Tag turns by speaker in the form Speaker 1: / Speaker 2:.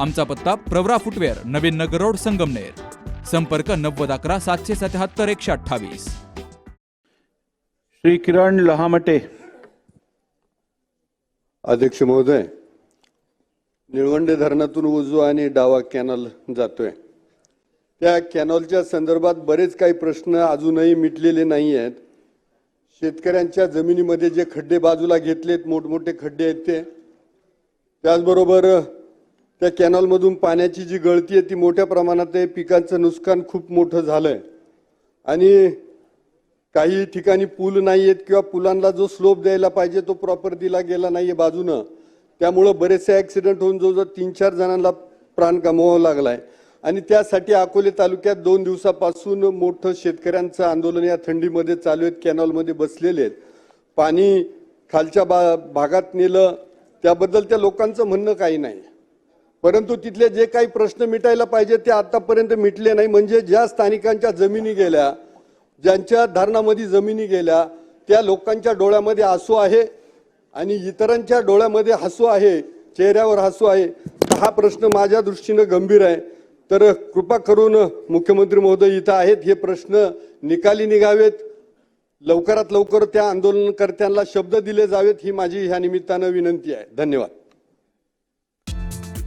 Speaker 1: आमचा पत्ता Pravara footwear Navin Nagar road Sangamner. संपर्क नव्वद अकरा सातशे सत्याहत्तर एकशे अठ्ठावीस.
Speaker 2: श्री किरण लहामटे.
Speaker 3: अध्यक्ष महोदय निळवंडे धरणातून उजवा आणि डावा कॅनल जातोय. त्या कॅनॉलच्या संदर्भात बरेच काही प्रश्न अजूनही मिटलेले नाही आहेत शेतकऱ्यांच्या जमिनीमध्ये जे खड्डे बाजूला घेतलेत मोठमोठे खड्डे आहेत ते. त्याचबरोबर त्या कॅनॉलमधून पाण्याची जी गळती आहे ती मोठ्या प्रमाणात आहे. पिकांचं नुकसान खूप मोठं झालं आहे आणि काही ठिकाणी पूल नाही आहेत किंवा पुलांना जो स्लोप द्यायला पाहिजे तो प्रॉपर दिला गेला आहे बाजूनं. त्यामुळं बरेचसे ॲक्सिडेंट होऊन जवळजवळ तीन चार जणांना प्राण गमवावा आहे आणि त्यासाठी अकोले तालुक्यात दोन दिवसापासून मोठं शेतकऱ्यांचं आंदोलन या थंडीमध्ये चालू आहेत कॅनॉलमध्ये बसलेले आहेत. पाणी खालच्या बा भागात नेलं त्याबद्दल त्या लोकांचं म्हणणं काही नाही. परंतु तिथले जे काही प्रश्न मिटायला पाहिजे ते आतापर्यंत मिटले नाही. म्हणजे ज्या स्थानिकांच्या जमिनी गेल्या ज्यांच्या धरणामध्ये जमिनी गेल्या त्या लोकांच्या डोळ्यामध्ये आसू आहे आणि इतरांच्या डोळ्यामध्ये हसू आहे चेहऱ्यावर हसू आहे. तर हा प्रश्न माझ्या दृष्टीनं गंभीर आहे. तर कृपा करून मुख्यमंत्री महोदय इथं आहेत. हे प्रश्न निकाली निघावेत. लवकरात लवकर त्या आंदोलनकर्त्यांना शब्द दिले जावेत. ही माझी ह्या निमित्तानं विनंती आहे. धन्यवाद.